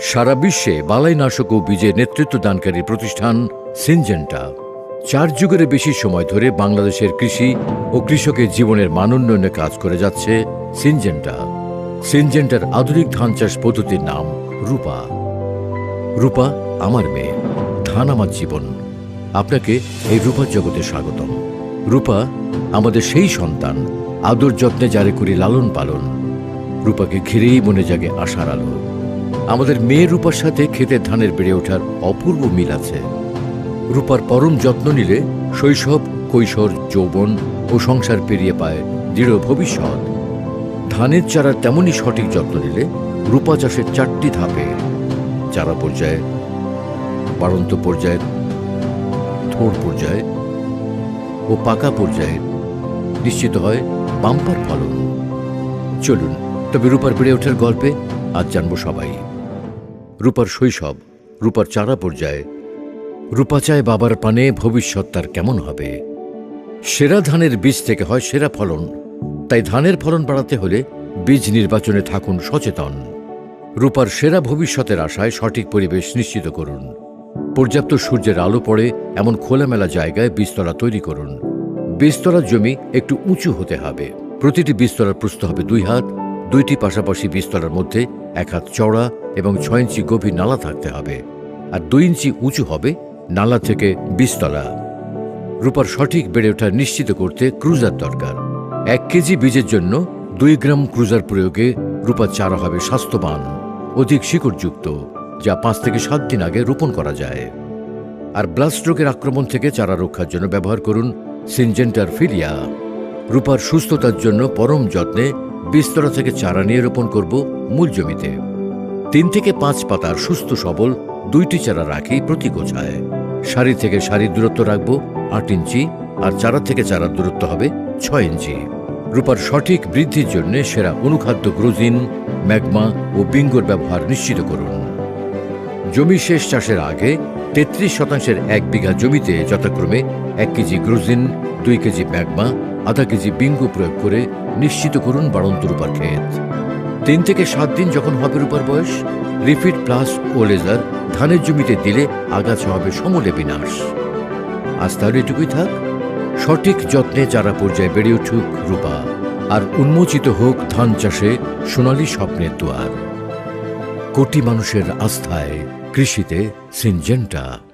সারা বিশ্বে বালাইনাশক ও বীজের নেতৃত্ব দানকারী প্রতিষ্ঠান সিনজেন্টা। চার যুগের বেশি সময় ধরে বাংলাদেশের কৃষি ও কৃষকের জীবনের মান উন্নয়নে কাজ করে যাচ্ছে সিনজেন্টা। সিনজেন্টার আধুনিক ধান চাষ পদ্ধতির নাম রূপা। রূপা, আমার মেয়ে। ধান আমার জীবন। আপনাকে এই রূপার জগতে স্বাগতম। রূপা, আমাদের সেই সন্তান, আদর যত্নে জারি করি লালন পালন। রূপাকে ঘিরেই মনে জাগে আশার আলো। আমাদের মেয়ে রূপার সাথে ক্ষেতের ধানের বেড়ে ওঠার অপূর্ব মিল আছে। রূপার পরম যত্ন নিলে শৈশব, কৈশোর, যৌবন ও সংসার পেরিয়ে পায় দৃঢ় ভবিষ্যৎ। ধানের চারার তেমনই সঠিক যত্ন নিলে রূপা চাষের চারটি ধাপে চারা পর্যায়ে, বাড়ন্ত পর্যায়ে, থোড় পর্যায়ে ও পাকা পর্যায়ে নিশ্চিত হয় বাম্পার ফলন। চলুন, তবে রূপার বেড়ে ওঠার গল্পে আজ জানব সবাই। রূপার শৈশব, রূপার চারা পর্যায়ে, রূপা চায় বাবার পানে ভবিষ্যৎ তার কেমন হবে। সেরা ধানের বীজ থেকে হয় সেরা ফলন, তাই ধানের ফলন বাড়াতে হলে বীজ নির্বাচনে থাকুন সচেতন। রূপার সেরা ভবিষ্যতের আশায় সঠিক পরিবেশ নিশ্চিত করুন। পর্যাপ্ত সূর্যের আলো পড়ে এমন খোলামেলা জায়গায় বীজতলা তৈরি করুন। বীজতলার জমি একটু উঁচু হতে হবে। প্রতিটি বীজতলার প্রস্থ হবে দুই হাত, দুইটি পাশাপাশি বীজতলার মধ্যে এক হাত চওড়া এবং ছয় ইঞ্চি গভীর নালা থাকতে হবে, আর দুই ইঞ্চি উঁচু হবে নালা থেকে বীজতলা রূপার সঠিক বেড়ে ওঠা নিশ্চিত করতে ক্রুজার দরকার। এক কেজি বীজের জন্য দুই গ্রাম ক্রুজার প্রয়োগে রূপার চারা হবে স্বাস্থ্যবান, অধিক শিকড়যুক্ত, যা পাঁচ থেকে সাত দিন আগে রোপণ করা যায়। আর ব্লাড স্ট্রোকের আক্রমণ থেকে চারা রক্ষার জন্য ব্যবহার করুন সিনজেন্টার ফিলিয়া রূপার সুস্থতার জন্য পরম যত্নে বীজতলা থেকে চারা নিয়ে রোপণ করব মূল জমিতে। তিন থেকে পাঁচ পাতার সুস্থ সবল দুইটি চারা রাখি প্রতি গোছায়। সারি থেকে সারির দূরত্ব রাখব আট ইঞ্চি আর চারা থেকে চারার দূরত্ব হবে ছয় ইঞ্চি। রূপার সঠিক বৃদ্ধির জন্য সেরা অনুখাদ্য গ্রোজিন, ম্যাগমা ও বিঙ্গোর ব্যবহার নিশ্চিত করুন। জমি শেষ চাষের আগে তেত্রিশ শতাংশের এক বিঘা জমিতে যথাক্রমে এক কেজি গ্রোজিন, দুই কেজি ম্যাগমা, আধা কেজি বিঙ্গো প্রয়োগ করে নিশ্চিত করুন বাড়ন্ত রূপার ক্ষেত। তিন থেকে সাত দিন যখন হবে রূপার বয়স, রিফিট প্লাস ও লেজার ধানের জমিতে দিলে আগাছা হবে সমূলে বিনাশ। আজ তাহলে এটুকুই থাক। সঠিক যত্নে চারা পর্যায়ে বেড়ে উঠুক রূপা, আর উন্মোচিত হোক ধান চাষে সোনালী স্বপ্নের দুয়ার। কোটি মানুষের আস্থায় কৃষিতে সিনজেন্টা।